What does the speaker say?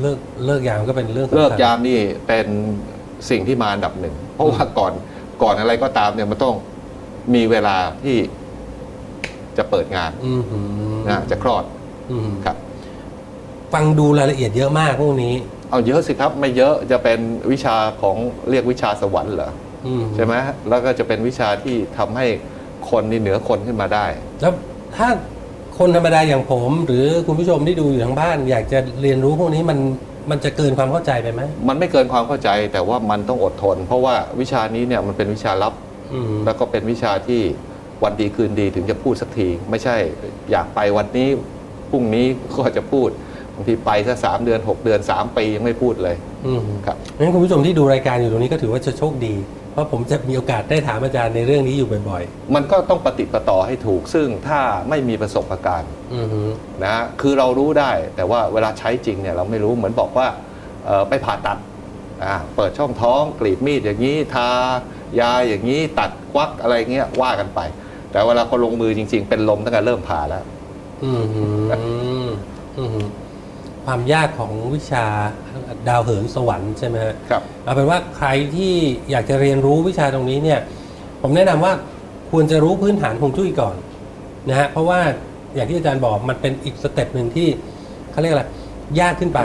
เลิกเลิกยามก็เป็นเรื่องสำคัญเลิกยามนี่เป็นสิ่งที่มาอันดับหนึ่ง เพราะว่าก่อนก่อนอะไรก็ตามเนี่ยมันต้องมีเวลาที่จะเปิดงานอือหือนะจะคลอดอือหือครับ ฟังดูรายละเอียดเยอะมากพวกนี้ เอาเยอะสิครับไม่เยอะจะเป็นวิชาของเรียกวิชาสวรรค์เหรออืมใช่ไหมแล้วก็จะเป็นวิชาที่ทำให้คนนี่เหนือคนขึ้นมาได้ แล้วถ้า คนธรรมดาอย่างผม หรือคุณผู้ชมที่ดูอยู่ทางบ้าน อยากจะเรียนรู้พวกนี้มันมันจะเกินความเข้าใจไปไหมมันไม่เกินความเข้าใจแต่ว่ามันต้องอดทน เพราะว่าวิชานี้เนี่ยมันเป็นวิชาลับ อืม แล้วก็เป็นวิชาที่วันดีคืนดีถึงจะพูดสักที ไม่ใช่อยากไปวันนี้พรุ่งนี้ก็จะพูดบางทีไปซะสามเดือน 6 เดือน 3 ปียังไม่พูดเลยอืม ครับ งั้นคุณผู้ชมที่ดูรายการอยู่ตรงนี้ก็ถือว่าจะโชคดี เพราะผมจะมีโอกาสได้ถามอาจารย์ในเรื่องนี้อยู่บ่อยมันก็ต้องปฏิดประต่อให้ถูก ซึ่งถ้าไม่มีประสบการณ์ๆ อือหือนะคือเรารู้ได้แต่ว่าเวลาใช้จริงเนี่ยเราไม่รู้เหมือนบอกว่าเอ่อไปผ่าตัดอ่าเปิดช่องท้องกรีดมีดอย่างนี้ทายาอย่างนี้ตัดควักอะไรเงี้ยว่ากันไป แต่เวลาคนลงมือจริง ๆ เป็นลมตั้งแต่เริ่มผ่าแล้ว อือหืออือหือ ความยากของวิชาดาวเหินสวรรค์ใช่ไหมฮะครับเอาเป็นว่าใครที่อยากจะเรียนรู้วิชาตรงนี้เนี่ยผมแนะนำว่าควรจะรู้พื้นฐานฮวงจุ้ยก่อนนะฮะเพราะว่าอย่างที่อาจารย์บอกมันเป็นอีกสเต็ปหนึ่งที่เขาเรียกอะไรยากขึ้นไป